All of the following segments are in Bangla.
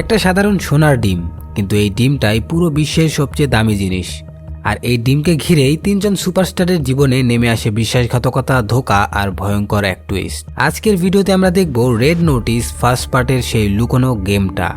একটা সাধারণ সোনার ডিম, কিন্তু এই ডিমটাই পুরো বিশ্বের সবচেয়ে দামি জিনিস। আর এই ডিমকে ঘিরেই তিনজন সুপারস্টারের জীবনে নেমে আসে বিশ্বাসঘাতকতা, ধোকা আর ভয়ঙ্কর এক টুইস্ট আজকের ভিডিওতে আমরা দেখব রেড নোটিস ফার্স্ট পার্টের সেই লুকোনো গেমটা।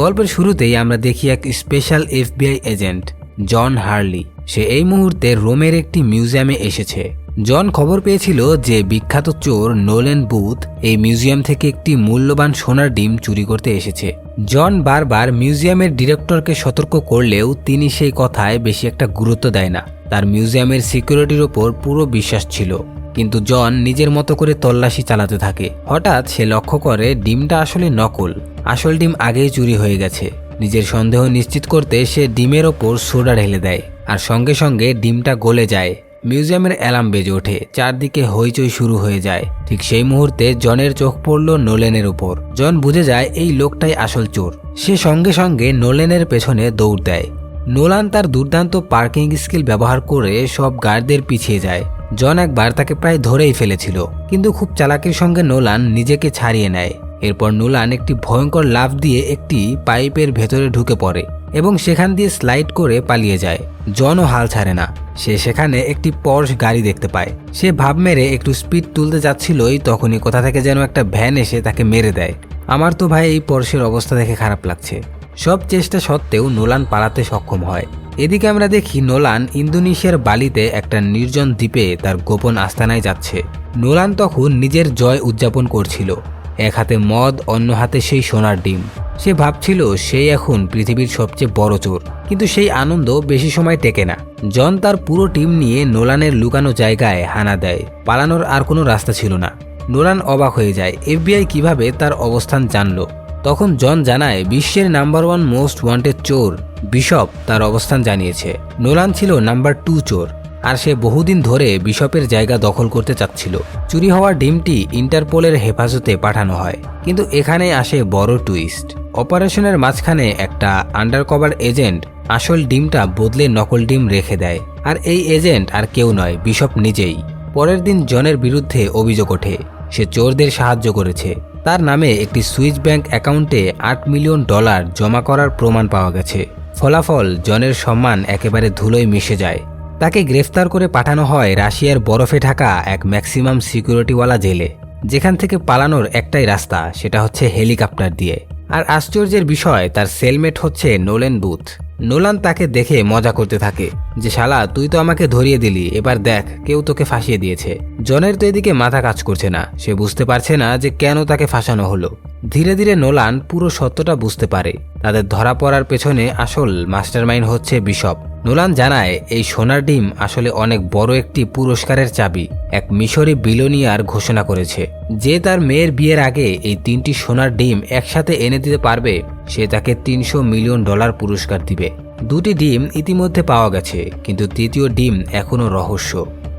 গল্পের শুরুতেই আমরা দেখি এক special FBI agent, John Harley. সে এই মুহূর্তে রোমের একটি মিউজিয়ামে এসেছে। জন খবর পেয়েছিল যে বিখ্যাত চোর নোলেন বুথ এই মিউজিয়াম থেকে একটি মূল্যবান সোনার ডিম চুরি করতে এসেছে। জন বারবার মিউজিয়ামের ডিরেক্টরকে সতর্ক করলেও তিনি সেই কথায় বেশি একটা গুরুত্ব দেয় না। তার মিউজিয়ামের সিকিউরিটির ওপর পুরো বিশ্বাস ছিল। কিন্তু জন নিজের মতো করে তল্লাশি চালাতে থাকে। হঠাৎ সে লক্ষ্য করে ডিমটা আসলে নকল। আসল ডিম আগেই চুরি হয়ে গেছে। নিজের সন্দেহ নিশ্চিত করতে সে ডিমের ওপর সোডা ঢেলে দেয়। আর সঙ্গে সঙ্গে ডিমটা গলে যায়। মিউজিয়ামের অ্যালার্ম বেজে ওঠে, চারদিকে হইচই শুরু হয়ে যায়। ঠিক সেই মুহূর্তে জনের চোখ পড়ল নোলেনের উপর। জন বুঝে যায় এই লোকটাই আসল চোর। সে সঙ্গে সঙ্গে নোলেনের পেছনে দৌড় দেয়। নোলান তার দুর্দান্ত পার্কিং স্কিল ব্যবহার করে সব গার্ডদের পিছিয়ে যায়। জন একবার তাকে প্রায় ধরেই ফেলেছিল, কিন্তু খুব চালাকির সঙ্গে নোলান নিজেকে ছাড়িয়ে নেয়। এরপর নোলান একটি ভয়ঙ্কর লাফ দিয়ে একটি পাইপের ভেতরে ঢুকে পড়ে। এবং সেখান দিয়ে স্লাইড করে পালিয়ে যায়। জনও হাল ছাড়ে না। সে সেখানে একটি পর্শ গাড়ি দেখতে পায়। সে ভাব মেরে একটু স্পিড তুলতে যাচ্ছিলই তখনই কোথা থেকে যেন একটা ভ্যান এসে তাকে মেরে দেয়। আমার তো ভাই এই পর্শের অবস্থা দেখে খারাপ লাগছে। সব চেষ্টা সত্ত্বেও নোলান পালাতে সক্ষম হয়। এদিকে আমরা দেখি নোলান ইন্দোনেশিয়ার বালিতে একটা নির্জন দ্বীপে তার গোপন আস্তানায় যাচ্ছে। নোলান তখন নিজের জয় উদযাপন করছিল। এক হাতে মদ, অন্য হাতে সেই সোনার ডিম। সে ভাবছিল, সেই এখন পৃথিবীর সবচেয়ে বড় চোর। কিন্তু সেই আনন্দ বেশি সময় টেকে না। জন তার পুরো টিম নিয়ে নোলানের লুকানো জায়গায় হানা দেয়। পালানোর আর কোনো রাস্তা ছিল না। নোলান অবাক হয়ে যায়, এফবিআই কীভাবে তার অবস্থান জানলো? তখন জন জানায়, বিশ্বের নাম্বার ওয়ান মোস্ট ওয়ান্টেড চোর, বিশপ, তার অবস্থান জানিয়েছে। নোলান ছিল নাম্বার টু চোর। আর সে বহুদিন ধরে বিশপের জায়গা দখল করতে চাচ্ছিল। চুরি হওয়া ডিমটি ইন্টারপোলের হেফাজতে পাঠানো হয়। কিন্তু এখানে আসে বড় টুইস্ট। অপারেশনের মাঝখানে একটা আন্ডারকভার এজেন্ট আসল ডিমটা বদলে নকল ডিম রেখে দেয়। আর এই এজেন্ট আর কেউ নয়, বিশপ নিজেই। পরের দিন জনের বিরুদ্ধে অভিযোগ ওঠে। সে চোরদের সাহায্য করেছে। তার নামে একটি সুইস ব্যাংক অ্যাকাউন্টে আট মিলিয়ন ডলার জমা করার প্রমাণ পাওয়া গেছে। ফলাফল জনের সম্মান একেবারে ধুলোয় মিশে যায়। তাকে গ্রেফতার করে পাঠানো হয় রাশিয়ার বরফে ঢাকা এক ম্যাক্সিমাম সিকিউরিটিওয়ালা জেলে, যেখান থেকে পালানোর একটাই রাস্তা, সেটা হচ্ছে হেলিকপ্টার দিয়ে। আর আশ্চর্যের বিষয়, তার সেলমেট হচ্ছে নোলেন বুথ। নোলান তাকে দেখে মজা করতে থাকে, যে, শালা, তুই তো আমাকে ধরিয়ে দিলি, এবার দেখ, কেউ তোকে ফাঁসিয়ে দিয়েছে। জনের তো এদিকে মাথা কাজ করছে না, সে বুঝতে পারছে না যে কেন তাকে ফাঁসানো হলো। ধীরে ধীরে নোলান পুরো সত্যটা বুঝতে পারে, তাদের ধরা পড়ার পেছনে আসল মাস্টারমাইন্ড হচ্ছে বিশপ। নোলান জানায়, এই সোনার ডিম আসলে অনেক বড় একটি পুরস্কারের চাবি, এক মিশরি বিলোনিয়ার ঘোষণা করেছে। যে তার মেয়ের বিয়ের আগে এই তিনটি সোনার ডিম একসাথে এনে দিতে পারবে সে তাকে তিনশো মিলিয়ন ডলার পুরস্কার দিবে। দুটি ডিম ইতিমধ্যে পাওয়া গেছে, কিন্তু তৃতীয় ডিম এখনও রহস্য।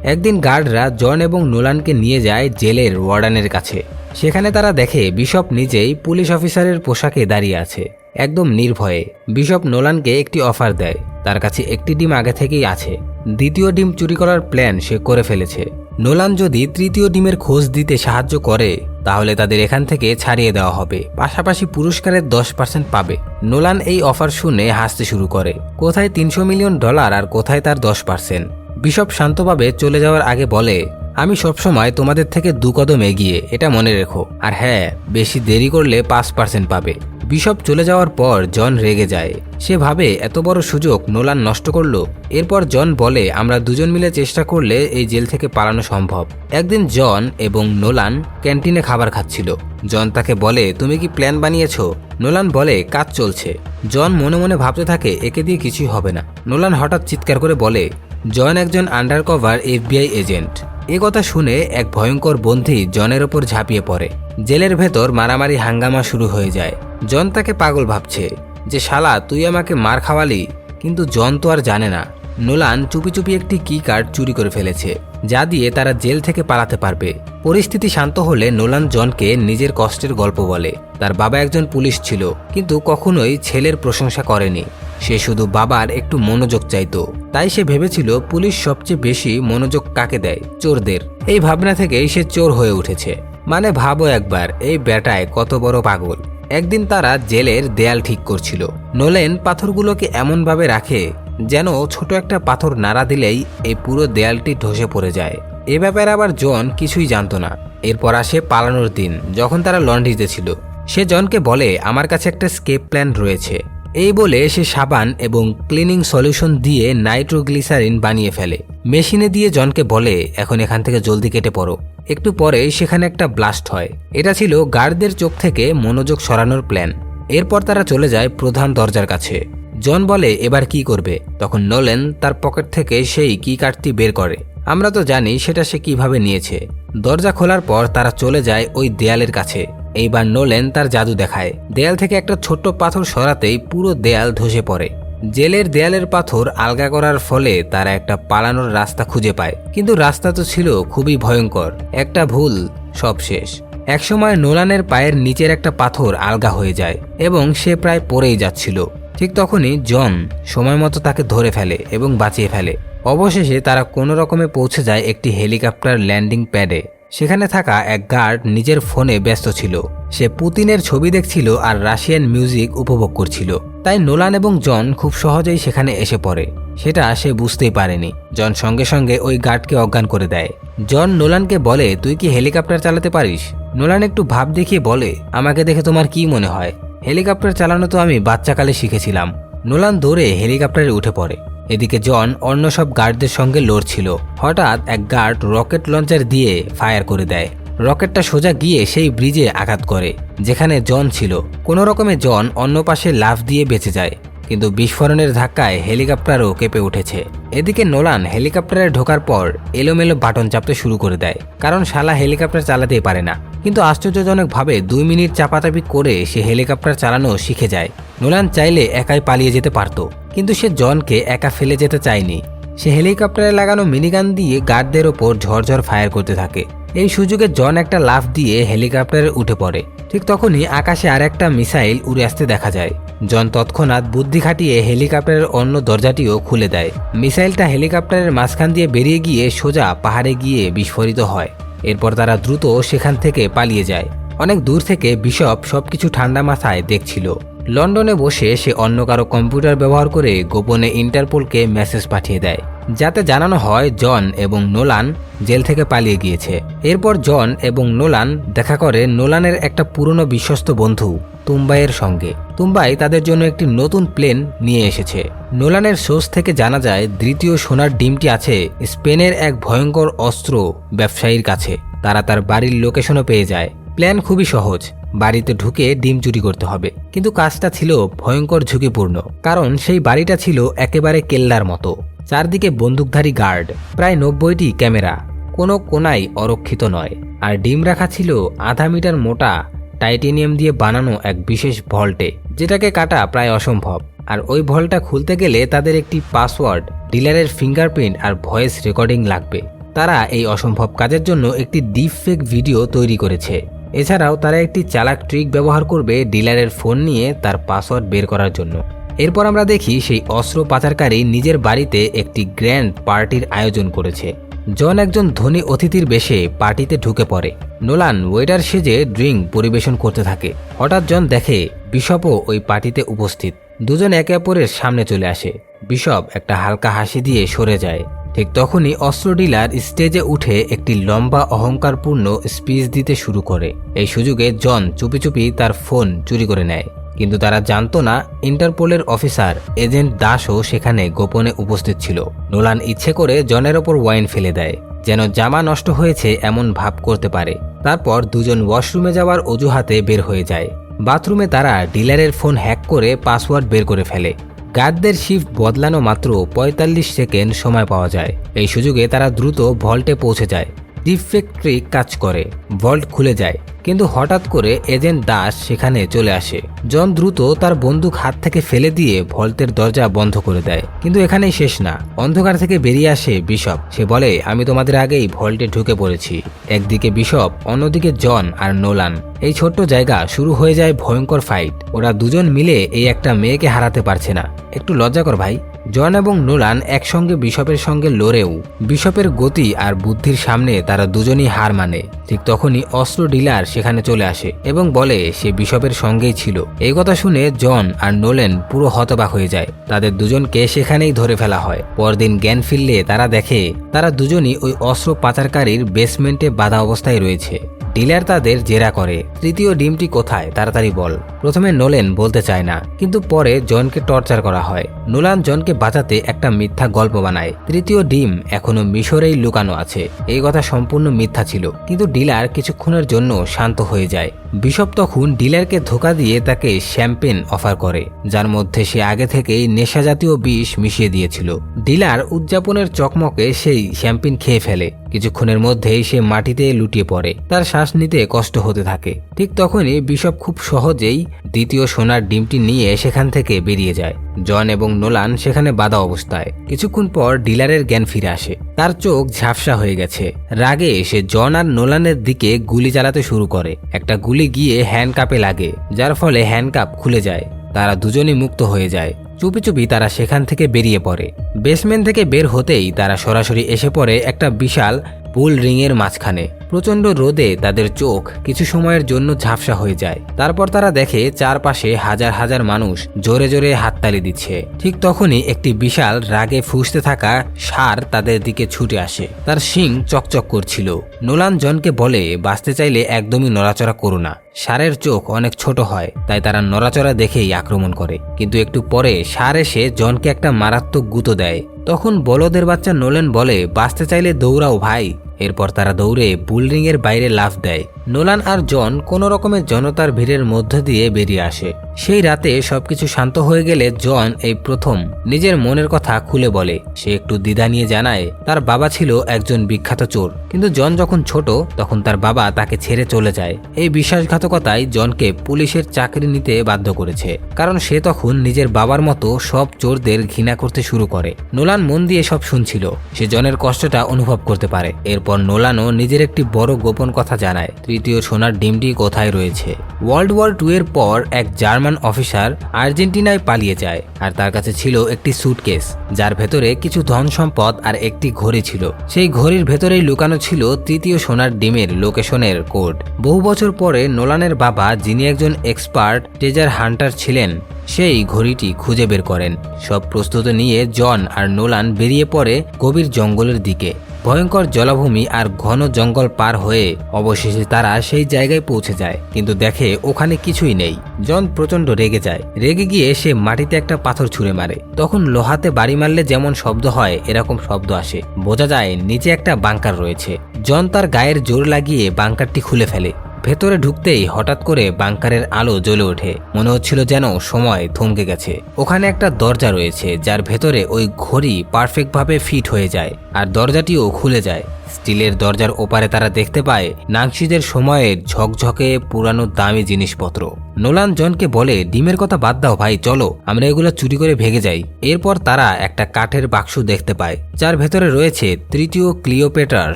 একদিন গার্ডরা জন এবং নোলানকে নিয়ে যায় জেলের ওয়ার্ডানের কাছে। সেখানে তারা দেখে বিশপ নিজেই পুলিশ অফিসারের পোশাকে দাঁড়িয়ে আছে, একদম নির্ভয়ে। বিশপ নোলানকে একটি অফার দেয়, তার কাছে একটি ডিম আগে থেকেই আছে। দ্বিতীয় ডিম চুরি করার প্ল্যান সে করে ফেলেছে। নোলান যদি তৃতীয় ডিমের খোঁজ দিতে সাহায্য করে, তাহলে তাদের এখান থেকে ছাড়িয়ে দেওয়া হবে। পাশাপাশি পুরস্কারের দশ পার্সেন্ট পাবে। নোলান এই অফার শুনে হাসতে শুরু করে। কোথায় তিনশো মিলিয়ন ডলার আর কোথায় তার দশ পার্সেন্ট বিশপ শান্তভাবে চলে যাওয়ার আগে বলে, আমি সবসময় তোমাদের থেকে দু কদম এগিয়ে, এটা মনে রেখো। আর হ্যাঁ বেশি দেরি করলে পাঁচ পার্সেন্ট পাবে। বিশপ চলে যাওয়ার পর জন রেগে যায়। সে ভাবে, এত বড় সুযোগ নোলান নষ্ট করল। এরপর জন বলে, আমরা দুজন মিলে চেষ্টা করলে এই জেল থেকে পালানো সম্ভব। একদিন জন এবং নোলান ক্যান্টিনে খাবার খাচ্ছিল। জন তাকে বলে, তুমি কি প্ল্যান বানিয়েছো? নোলান বলে, কাজ চলছে। জন মনে মনে ভাবতে থাকে, একে দিয়ে কিছুই হবে না। নোলান হঠাৎ চিৎকার করে বলে, জন একজন আন্ডারকভার এফবিআই এজেন্ট। এ কথা শুনে এক ভয়ঙ্কর বন্ধি জনের ওপর ঝাঁপিয়ে পড়ে। জেলের ভেতর মারামারি হাঙ্গামা শুরু হয়ে যায়। জন তাকে পাগল ভাবছে যে, শালা, তুই আমাকে মার খাওয়ালি, কিন্তু জন তো আর জানে না। নোলান চুপি চুপি একটি কি কার্ড চুরি করে ফেলেছে, যা দিয়ে তারা জেল থেকে পালাতে পারবে। পরিস্থিতি শান্ত হলে নোলান জনকে নিজের কষ্টের গল্প বলে। তার বাবা একজন পুলিশ ছিল, কিন্তু কখনোই ছেলের প্রশংসা করেনি। সে শুধু বাবার একটু মনোযোগ চাইত। তাই সে ভেবেছিল পুলিশ সবচেয়ে বেশি মনোযোগ কাকে দেয়? চোরদের। এই ভাবনা থেকেই সে চোর হয়ে উঠেছে। মানে ভাবো একবার, এই বেটায় কত বড় পাগল। একদিন তারা জেলের দেয়াল ঠিক করছিল। নোলেন পাথরগুলোকে এমনভাবে রাখে যেন ছোট একটা পাথর নাড়া দিলেই এই পুরো দেয়ালটি ধসে পড়ে যায়। এ ব্যাপারে আবার জন কিছুই জানতো না। এরপর আসে পালানোর দিন, যখন তারা লন্ড্রিতে ছিল। সে জনকে বলে, আমার কাছে একটা স্কেপ প্ল্যান রয়েছে। এই বলে সে সাবান এবং ক্লিনিং সলিউশন দিয়ে নাইট্রোগ্লিসারিন বানিয়ে ফেলে। মেশিনে দিয়ে জনকে বলে, এখন এখান থেকে জলদি কেটে পড়ো। একটু পরে সেখানে একটা ব্লাস্ট হয়। এটা ছিল গার্ডদের চোখ থেকে মনোযোগ সরানোর প্ল্যান এরপর তারা চলে যায় প্রধান দরজার কাছে। জন বলে, এবার কি করবে? তখন নোলেন তার পকেট থেকে সেই কি কার্ডটি বের করে। আমরা তো জানি সেটা সে কীভাবে নিয়েছে। দরজা খোলার পর তারা চলে যায় ওই দেয়ালের কাছে। এইবার নোলেন তার জাদু দেখায়। দেয়াল থেকে একটা ছোট্ট পাথর সরাতেই পুরো দেয়াল ধসে পড়ে। জেলের দেয়ালের পাথর আলগা করার ফলে তারা একটা পালানোর রাস্তা খুঁজে পায়। কিন্তু রাস্তা তো ছিল খুবই ভয়ঙ্কর। একটা ভুল, সব শেষ। একসময় নোলানের পায়ের নিচের একটা পাথর আলগা হয়ে যায় এবং সে প্রায় পড়েই যাচ্ছিল। ঠিক তখনই জন সময় মতো তাকে ধরে ফেলে এবং বাঁচিয়ে ফেলে। অবশেষে তারা কোনো রকমে পৌঁছে যায় একটি হেলিকপ্টার ল্যান্ডিং প্যাডে। সেখানে থাকা এক গার্ড নিজের ফোনে ব্যস্ত ছিল। সে পুতিনের ছবি দেখছিল আর রাশিয়ান মিউজিক উপভোগ করছিল। তাই নোলান এবং জন খুব সহজেই সেখানে এসে পড়ে। সেটা সে বুঝতেই পারেনি। জন সঙ্গে সঙ্গে ওই গার্ডকে অজ্ঞান করে দেয়। জন নোলানকে বলে, তুই কি হেলিকপ্টার চালাতে পারিস? নোলান একটু ভাব দেখিয়ে বলে, আমাকে দেখে তোমার কি মনে হয়? হেলিকপ্টার চালানো তো আমি বাচ্চাকালে শিখেছিলাম। নোলান দৌড়ে হেলিকপ্টারে উঠে পড়ে। এদিকে জন অন্য সব গার্ডদের সঙ্গে লড়ছিল। হঠাৎ এক গার্ড রকেট লঞ্চার দিয়ে ফায়ার করে দেয়। রকেটটা সোজা গিয়ে সেই ব্রিজে আঘাত করে, যেখানে জন ছিল। কোনো রকমে জন অন্য পাশে লাফ দিয়ে বেঁচে যায়। কিন্তু বিস্ফোরণের ধাক্কায় হেলিকপ্টারও কেঁপে উঠেছে। এদিকে নোলান হেলিকপ্টারে ঢোকার পর এলোমেলো বাটন চাপতে শুরু করে দেয়, কারণ শালা হেলিকপ্টার চালাতেই পারে না। কিন্তু আশ্চর্যজনকভাবে দুই মিনিট চাপাচাপি করে সে হেলিকপ্টার চালানো শিখে যায়। নোলান চাইলে একাই পালিয়ে যেতে পারত, কিন্তু সে জনকে একা ফেলে যেতে চায়নি। সে হেলিকপ্টারে লাগানো মিনিগান দিয়ে গার্ডদের ওপর ঝরঝর ফায়ার করতে থাকে। এই সুযোগে জন একটা লাফ দিয়ে হেলিকপ্টারে উঠে পড়ে। ঠিক তখনই আকাশে আর একটা মিসাইল উড়ে আসতে দেখা যায়। জন তৎক্ষণাৎ বুদ্ধি খাটিয়ে হেলিকপ্টারের অন্য দরজাটিও খুলে দেয়। মিসাইলটা হেলিকপ্টারের মাঝখান দিয়ে বেরিয়ে গিয়ে সোজা পাহাড়ে গিয়ে বিস্ফোরিত হয়। এরপর তারা দ্রুত সেখান থেকে পালিয়ে যায়। অনেক দূর থেকে বিশপ সবকিছু ঠান্ডা মাথায় দেখছিল। লন্ডনে বসে সে অন্য কারও কম্পিউটার ব্যবহার করে গোপনে ইন্টারপোলকে মেসেজ পাঠিয়ে দেয়, যাতে জানানো হয় জন এবং নোলান জেল থেকে পালিয়ে গিয়েছে। এরপর জন এবং নোলান দেখা করে নোলানের একটা পুরনো বিশ্বস্ত বন্ধু, তুম্বাইয়ের সঙ্গে। তুম্বাই তাদের জন্য একটি নতুন প্লেন নিয়ে এসেছে। নোলানের সোর্স থেকে জানা যায়, দ্বিতীয় সোনার ডিমটি আছে স্পেনের এক ভয়ঙ্কর অস্ত্র ব্যবসায়ীর কাছে। তারা তার বাড়ির লোকেশনও পেয়ে যায়। প্ল্যান খুবই সহজ। বাড়িতে ঢুকে ডিম চুরি করতে হবে। কিন্তু কাজটা ছিল ভয়ঙ্কর ঝুঁকিপূর্ণ, কারণ সেই বাড়িটা ছিল একেবারে কেল্লার মতো। চারদিকে বন্দুকধারী গার্ড, প্রায় নব্বইটি ক্যামেরা, কোনো কোনাই অরক্ষিত নয়। আর ডিম রাখা ছিল আধা মিটার মোটা, টাইটেনিয়াম দিয়ে বানানো এক বিশেষ ভল্টে, যেটাকে কাটা প্রায় অসম্ভব। আর ওই ভল্টটা খুলতে গেলে তাদের একটি পাসওয়ার্ড, ডিলারের ফিঙ্গারপ্রিন্ট আর ভয়েস রেকর্ডিং লাগবে। তারা এই অসম্ভব কাজের জন্য একটি ডিপ ফেক ভিডিও তৈরি করেছে। এছাড়াও তারা একটি চালাক ট্রিক ব্যবহার করবে ডিলারের ফোন নিয়ে তার পাসওয়ার্ড বের করার জন্য। এরপর আমরা দেখি সেই অস্ত্র পাচারকারী নিজের বাড়িতে একটি গ্র্যান্ড পার্টির আয়োজন করেছে। জন একজন ধনী অতিথির বেশে পার্টিতে ঢুকে পড়ে। নোলান ওয়েটার সেজে ড্রিঙ্ক পরিবেশন করতে থাকে। হঠাৎ জন দেখে বিশপও ওই পার্টিতে উপস্থিত। দুজন একে অপরের সামনে চলে আসে। বিশপ একটা হালকা হাসি দিয়ে সরে যায়। ঠিক তখনই অস্ত্র ডিলার স্টেজে উঠে একটি লম্বা অহংকারপূর্ণ স্পিচ দিতে শুরু করে। এই সুযোগে জন চুপি চুপি তার ফোন চুরি করে নেয়। কিন্তু তারা জানতো না ইন্টারপোলের অফিসার এজেন্ট দাসও সেখানে গোপনে উপস্থিত ছিল। নোলান ইচ্ছে করে জনের ওপর ওয়াইন ফেলে দেয়, যেন জামা নষ্ট হয়েছে এমন ভাব করতে পারে। তারপর দুজন ওয়াশরুমে যাওয়ার অজুহাতে বের হয়ে যায়। বাথরুমে তারা ডিলারের ফোন হ্যাক করে পাসওয়ার্ড বের করে ফেলে। গার্ডদের শিফট বদলানো মাত্র ৪৫ সেকেন্ড সময় পাওয়া যায়। এই সুযোগে তারা দ্রুত ভল্টে পৌঁছে যায়। ডিফেক্ট ট্রিক কাজ করে। ভল্ট খুলে যায়। কিন্তু হঠাৎ করে এজেন্ট দাস সেখানে চলে আসে। জন দ্রুত তার বন্দুক হাত থেকে ফেলে দিয়ে ভল্টের দরজা বন্ধ করে দেয়। কিন্তু এখানেই শেষ না। অন্ধকার থেকে বেরিয়ে আসে বিশপ। সে বলে, আমি তোমাদের আগেই ভল্টে ঢুকে পড়েছি। একদিকে বিশপ, অন্যদিকে জন আর নোলান। এই ছোট্ট জায়গা শুরু হয়ে যায় ভয়ঙ্কর ফাইট ওরা দুজন মিলে এই একটা মেয়েকে হারাতে পারছে না। একটু লজ্জাকর ভাই। জন এবং নোলান একসঙ্গে বিশপের সঙ্গে লড়েও, বিশপের গতি আর বুদ্ধির সামনে তারা দুজনই হার মানে। ঠিক তখনই অস্ত্র ডিলার সেখানে চলে আসে এবং বলে সে বিশপের সঙ্গেই ছিল। এই কথা শুনে জন আর নোলেন পুরো হতবাক হয়ে যায়। তাদের দুজনকে সেখানেই ধরে ফেলা হয়। পরদিন জ্ঞান ফিরলে তারা দেখে, তারা দুজনই ওই অস্ত্র পাচারকারীর বেসমেন্টে বাধা অবস্থায় রয়েছে। ডিলার তাদের জেরা করে। তৃতীয় ডিমটি কোথায়? তাড়াতাড়ি বল। প্রথমে নোলেন বলতে চায় না, কিন্তু পরে জনকে টর্চার করা হয়। নোলান জনকে বাঁচাতে একটা মিথ্যা গল্প বানায়। তৃতীয় ডিম এখনও মিশরেই লুকানো আছে। এই কথা সম্পূর্ণ মিথ্যা ছিল, কিন্তু ডিলার কিছুক্ষণের জন্য শান্ত হয়ে যায়। বিশপ তখন ডিলারকে ধোকা দিয়ে তাকে শ্যাম্পেন অফার করে, যার মধ্যে সে আগে থেকেই নেশা জাতীয় বিষ মিশিয়ে দিয়েছিল। ডিলার উদযাপনের চকমকে সেই শ্যাম্পেন খেয়ে ফেলে। কিছুক্ষণের মধ্যেই সে মাটিতে লুটিয়ে পড়ে। তার শ্বাস নিতে কষ্ট হতে থাকে। ঠিক তখনই বিশপ খুব সহজেই দ্বিতীয় সোনার ডিমটি নিয়ে সেখান থেকে বেরিয়ে যায়। জন এবং নোলান সেখানে বাধা অবস্থায়। কিছুক্ষণ পর ডিলারের জ্ঞান ফিরে আসে। তার চোখ ঝাপসা হয়ে গেছে। রাগে সে জন আর নোলানের দিকে গুলি চালাতে শুরু করে। একটা গুলি গিয়ে হ্যান্ডকাপে লাগে, যার ফলে হ্যান্ডকাপ খুলে যায়। তারা দুজনই মুক্ত হয়ে যায়। চুপি চুপি তারা সেখান থেকে বেরিয়ে পড়ে। বেসমেন্ট থেকে বের হতেই তারা সরাসরি এসে পড়ে একটা বিশাল পুল রিংয়ের মাঝখানে। প্রচণ্ড রোদে তাদের চোখ কিছু সময়ের জন্য ঝাপসা হয়ে যায়। তারপর তারা দেখে চারপাশে হাজার হাজার মানুষ জোরে জোরে হাততালি দিচ্ছে। ঠিক তখনই একটি বিশাল রাগে ফুসতে থাকা সার তাদের দিকে ছুটে আসে। তার শিং চকচক করছিল। নোলান জনকে বলে, বাঁচতে চাইলে একদমই নড়াচড়া করো না। সারের চোখ অনেক ছোট হয়, তাই তারা নড়াচড়া দেখেই আক্রমণ করে। কিন্তু একটু পরে সার এসে জনকে একটা মারাত্মক গুঁতো দেয়। তখন বলদের বাচ্চা নোলেন বলে, বাঁচতে চাইলে দৌড়াও ভাই। এরপর তারা দৌড়ে বুলরিং এর বাইরে লাফ দেয়। নোলান আর জন কোন রকমের জনতার ভিড়ের মধ্য দিয়ে বেরিয়ে আসে। সেই রাতে সবকিছু শান্ত হয়ে গেলে জন এই প্রথম নিজের মনের কথা খুলে বলে। সে একটু দ্বিধা নিয়ে জানায়, তার বাবা ছিল একজন বিখ্যাত চোর। কিন্তু জন যখন ছোট, তখন তার বাবা তাকে ছেড়ে চলে যায়। এই বিশ্বাসঘাতকতায় জনকে পুলিশের চাকরি নিতে বাধ্য করেছে। কারণ সে তখন নিজের বাবার মতো সব চোরদের ঘৃণা করতে শুরু করে। নোলান মন দিয়ে সব শুনছিল। সে জনের কষ্টটা অনুভব করতে পারে। এরপর নোলানও নিজের একটি বড় গোপন কথা জানায়। তৃতীয় সোনার ডিমটি কোথায় রয়েছে? ওয়ার্ল্ড ওয়ার টু এর পর এক জার্মান অফিসার আর্জেন্টিনায় পালিয়ে যায় আর তার কাছে ছিল একটি সুটকেস, যার ভেতরে কিছু ধন সম্পদ আর একটি ঘড়ি ছিল। সেই ঘড়ির ভেতরেই লুকানো ছিল তৃতীয় সোনার ডিমের লোকেশনের কোড। বহু বছর পরে নোলানের বাবা, যিনি একজন এক্সপার্ট টেজার হান্টার ছিলেন, সেই ঘড়িটি খুঁজে বের করেন। সব প্রস্তুত নিয়ে জন আর নোলান বেরিয়ে পড়ে গভীর জঙ্গলের দিকে। ভয়ঙ্কর জলাভূমি আর ঘন জঙ্গল পার হয়ে অবশেষে তারা সেই জায়গায় পৌঁছে যায়। কিন্তু দেখে ওখানে কিছুই নেই। জন প্রচণ্ড রেগে যায়। রেগে গিয়ে সে মাটিতে একটা পাথর ছুঁড়ে মারে। তখন লোহাতে বাড়ি মারলে যেমন শব্দ হয়, এরকম শব্দ আসে। বোঝা যায়, নিচে একটা বাংকার রয়েছে। জন তার গায়ের জোর লাগিয়ে বাংকারটি খুলে ফেলে। ভেতরে ঢুকতেই হঠাৎ করে বাংকারের আলো জ্বলে ওঠে। মনে হচ্ছিল যেন সময় থমকে গেছে। ওখানে একটা দরজা রয়েছে, যার ভেতরে ওই ঘড়ি পারফেক্টভাবে ফিট হয়ে যায় আর দরজাটিও খুলে যায়। স্টিলের দরজার ওপারে তারা দেখতে পায় নাংশিদের সময়ের ঝকঝকে পুরানো দামি জিনিসপত্র। নোলান জনকে বলে, ডিমের কথা বাদ দাও ভাই, চলো, আমরা এগুলো চুরি করে ভেগে যাই। এরপর তারা একটা কাঠের বাক্স দেখতে পায়, যার ভেতরে রয়েছে তৃতীয় ক্লিওপেটার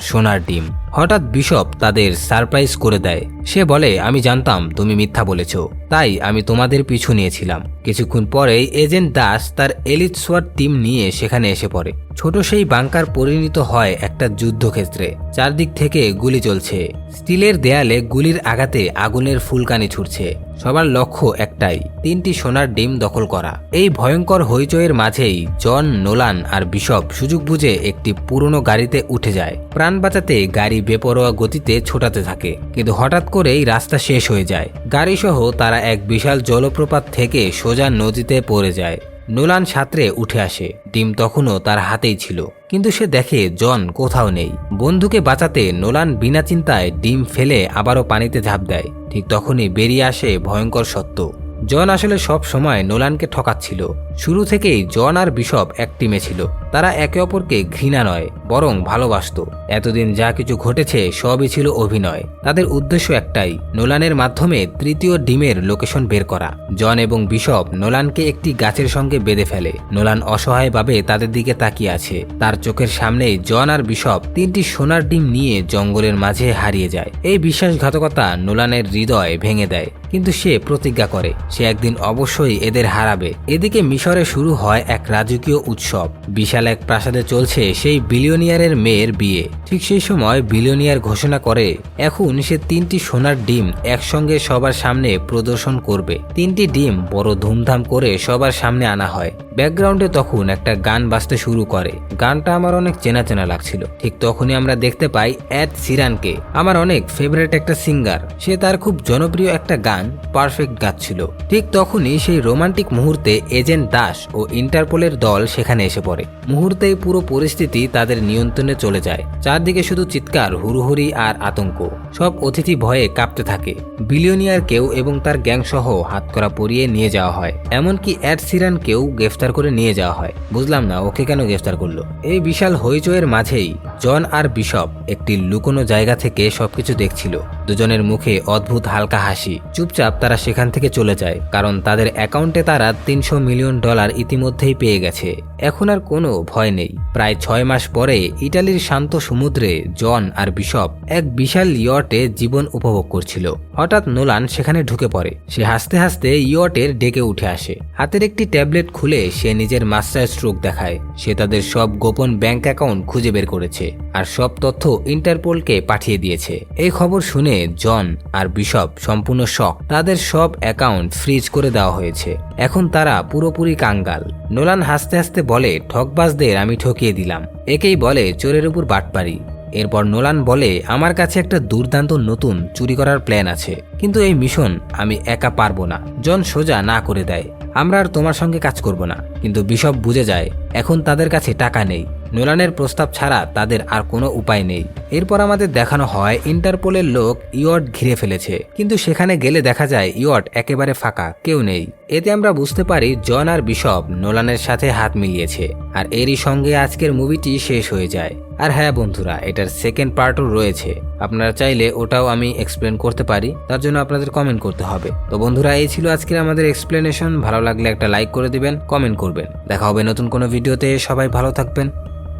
সোনার ডিম। হঠাৎ বিশপ তাদের সারপ্রাইজ করে দেয়। সে বলে, আমি জানতাম তুমি মিথ্যা বলেছ। তাই আমি তোমাদের পিছু নিয়েছিলাম। কিছুক্ষণ পরেই এজেন্ট দাস তার এলিট সোয়ার টিম নিয়ে সেখানে এসে পড়ে। ছোট সেই বাংকার পরিণত হয় একটা যুদ্ধক্ষেত্রে। চারদিক থেকে গুলি চলছে। স্টিলের দেয়ালে গুলির আঘাতে আগুনের ফুলকানি ছুটছে। সবার লক্ষ্য একটাই, তিনটি সোনার ডিম দখল করা। এই ভয়ঙ্কর হইচয়ের মাঝেই জন, নোলান আর বিশপ সুযোগ বুঝে একটি পুরনো গাড়িতে উঠে যায়। প্রাণ বাঁচাতে গাড়ি বেপরোয়া গতিতে ছোটাতে থাকে, কিন্তু হঠাৎ করেই রাস্তা শেষ হয়ে যায়। গাড়ি সহ তারা এক বিশাল জলপ্রপাত থেকে সোজা নদীতে পড়ে যায়। নোলান সাঁতরে উঠে আসে। ডিম তখনও তার হাতেই ছিল। কিন্তু সে দেখে জন কোথাও নেই। বন্ধুকে বাঁচাতে নোলান বিনা চিন্তায় ডিম ফেলে আবারও পানিতে ঝাঁপ দেয়। ঠিক তখনই বেরিয়ে আসে ভয়ঙ্কর সত্য। জন আসলে সব সময় নোলানকে ঠকাচ্ছিল। শুরু থেকেই জন আর বিশপ এক টিমে ছিল। তারা একে অপরকে ঘৃণা নয়, বরং ভালোবাসত। এতদিন যা কিছু ঘটেছে, সবই ছিল অভিনয়। তাদের উদ্দেশ্য একটাই, নোলানের মাধ্যমে তৃতীয় ডিমের লোকেশন বের করা। জন এবং বিশপ নোলানকে একটি গাছের সঙ্গে বেঁধে ফেলে। নোলান অসহায়ভাবে তাদের দিকে তাকিয়ে আছে। তার চোখের সামনেই জন আর বিশপ তিনটি সোনার ডিম নিয়ে জঙ্গলের মাঝে হারিয়ে যায়। এই বিশ্বাসঘাতকতা নোলানের হৃদয় ভেঙে দেয়, কিন্তু সে প্রতিজ্ঞা করে। সে একদিন অবশ্যই এদের হারাবে। এদিকে মিশরে শুরু হয় এক রাজকীয় উৎসব। বিশাল এক প্রাসাদে চলছে সেই বিলিয়নিয়ারের মেয়ের বিয়ে। ঠিক সেই সময় বিলিয়নিয়ার ঘোষণা করে, এখন সে তিনটি সোনার ডিম একসঙ্গে সবার সামনে প্রদর্শন করবে। তিনটি ডিম বড় ধুমধাম করে সবার সামনে আনা হয়। ব্যাকগ্রাউন্ডে তখন একটা গান বাজতে শুরু করে। গানটা আমার অনেক চেনা চেনা লাগছিল। ঠিক তখনই আমরা দেখতে পাই অ্যাড সিরানকে। আমার অনেক ফেভারিট একটা সিঙ্গার। সে তার খুব জনপ্রিয় একটা গান পারফেক্ট গাচ্ছিল। ঠিক তখনই সেই রোমান্টিক মুহূর্তে এজেন্ট দাস ও ইন্টারপোলের দল সেখানে এসে পড়ে। মুহূর্তেই পুরো পরিস্থিতি তাদের নিয়ন্ত্রণে চলে যায়। চারদিকে শুধু চিৎকার, হুড়োহুড়ি আর আতঙ্ক। সব অতিথি ভয়ে কাঁপতে থাকে। বিলিয়নিয়ারকেও এবং তার গ্যাং সহ হাতকড়া পরিয়ে নিয়ে যাওয়া হয়। এমনকি অ্যাড সিরানকেও গ্রেফতার করে নিয়ে যাওয়া হয়। বুঝলাম না, ওকে কেন গ্রেফতার করল? এই বিশাল হইচয়ের মাঝেই জন আর বিশপ একটি লুকোনো জায়গা থেকে সবকিছু দেখছিল। দুজনের মুখে অদ্ভুত হালকা হাসি। চুপচাপ তারা সেখান থেকে চলে যায়, কারণ তাদের অ্যাকাউন্টে তারা তিনশো মিলিয়ন ডলার ইতিমধ্যেই পেয়ে গেছে। এখন আর কোনো ভয় নেই। প্রায় ছয় মাস পরে ইটালির শান্ত সমুদ্রে জন আর বিশপ এক বিশাল ইয়টে জীবন উপভোগ করছিল। হঠাৎ নোলান সেখানে ঢুকে পড়ে। সে হাসতে হাসতে ইয়টের ডেকে উঠে আসে। হাতের একটি ট্যাবলেট খুলে সে নিজের মাস্টার স্ট্রোক দেখায়। সে তাদের সব গোপন ব্যাংক অ্যাকাউন্ট খুঁজে বের করেছে। আর সব তথ্য ইন্টারপোলকে পাঠিয়ে দিয়েছে। এই খবর শুনে জন আর বিশপ সম্পূর্ণ শক। তাদের সব অ্যাকাউন্ট ফ্রিজ করে দেওয়া হয়েছে। এখন তারা পুরোপুরি কাঙ্গাল। নোলান হাসতে হাসতে বলে, ঠকবাজদের আমি ঠকিয়ে দিলাম। একেই বলে, চোরের উপর বাটপারি। এরপর নোলান বলে, আমার কাছে একটা দুর্দান্ত নতুন চুরি করার প্ল্যান আছে। কিন্তু এই মিশন আমি একা পারব না। জন সোজা না করে দেয়। আমরা আর তোমার সঙ্গে কাজ করব না। কিন্তু বিশপ বুঝে যায়, এখন তাদের কাছে টাকা নেই। নোলানের প্রস্তাব ছাড়া তাদের আর কোনো উপায় নেই। এরপর আমাদের দেখানো হয় ইন্টারপোলের লোক ইয়ট ঘিরে ফেলেছে। কিন্তু সেখানে গেলে দেখা যায় ইয়ট একেবারে ফাঁকা, কেউ নেই। এতে আমরা বুঝতে পারি জন আর বিশপ নোলানের সাথে হাত মিলিয়েছে। আর এরই সঙ্গে আজকের মুভিটি শেষ হয়ে যায়। আর হ্যাঁ বন্ধুরা, এটার সেকেন্ড পার্টও রয়েছে। আপনারা চাইলে ওটাও আমি এক্সপ্লেন করতে পারি। তার জন্য আপনাদের কমেন্ট করতে হবে। তো বন্ধুরা, এই ছিল আজকের আমাদের এক্সপ্লেনেশন ভালো লাগলে একটা লাইক করে দিবেন কমেন্ট করবেন। দেখা হবে নতুন কোনো ভিডিওতে সবাই ভালো থাকবেন।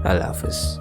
আল্লাহ হাফিজ।